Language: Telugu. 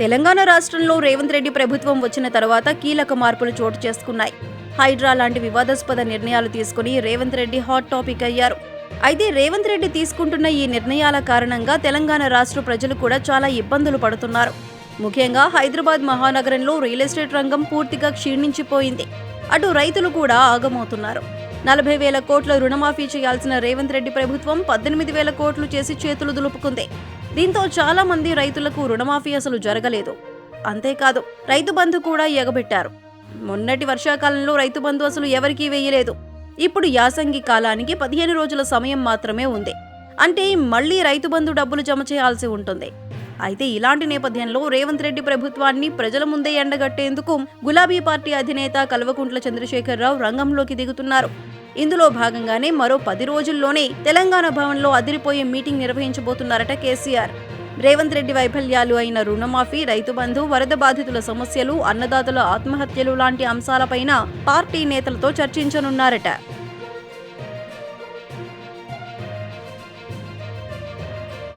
తెలంగాణ రాష్ట్రంలో రేవంత్ రెడ్డి ప్రభుత్వం వచ్చిన తర్వాత కీలక మార్పులు చోటు చేసుకున్నాయి. హైడ్రా లాంటి వివాదాస్పద నిర్ణయాలు తీసుకుని రేవంత్ రెడ్డి హాట్ టాపిక్ అయ్యారు. అయితే రేవంత్ రెడ్డి తీసుకుంటున్న ఈ నిర్ణయాల కారణంగా తెలంగాణ రాష్ట్ర ప్రజలు కూడా చాలా ఇబ్బందులు పడుతున్నారు. ముఖ్యంగా హైదరాబాద్ మహానగరంలో రియల్ ఎస్టేట్ రంగం పూర్తిగా క్షీణించిపోయింది. అటు రైతులు కూడా ఆగమవుతున్నారు. నలభై వేల కోట్ల రుణమాఫీ చేయాల్సిన రేవంత్ రెడ్డి ప్రభుత్వం పద్దెనిమిది వేల కోట్లు చేసి చేతులు దులుపుకుంది. దీంతో చాలా మంది రైతులకు రుణమాఫీ అసలు జరగలేదు. అంతేకాదు రైతు బంధు కూడా ఎగబెట్టారు. మొన్నటి వర్షాకాలంలో రైతు బంధు అసలు ఎవరికీ వేయలేదు. ఇప్పుడు యాసంగి కాలానికి పదిహేను రోజుల సమయం మాత్రమే ఉంది. అంటే మళ్ళీ రైతు బంధు డబ్బులు జమ చేయాల్సి ఉంటుంది. అయితే ఇలాంటి నేపథ్యంలో రేవంత్ రెడ్డి ప్రభుత్వాన్ని ప్రజల ముందే ఎండగట్టేందుకు గులాబీ పార్టీ అధినేత కల్వకుంట్ల చంద్రశేఖరరావు రంగంలోకి దిగుతున్నారు. ఇందులో భాగంగానే మరో పది రోజుల్లోనే తెలంగాణ భవన్లో అదిరిపోయే మీటింగ్ నిర్వహించబోతున్నారట కేసీఆర్. రేవంత్ రెడ్డి వైఫల్యాలు అయిన రుణమాఫీ రైతు బంధు వరద బాధితుల సమస్యలు అన్నదాతల ఆత్మహత్యలు లాంటి అంశాలపైన పార్టీ నేతలతో చర్చించనున్నారట.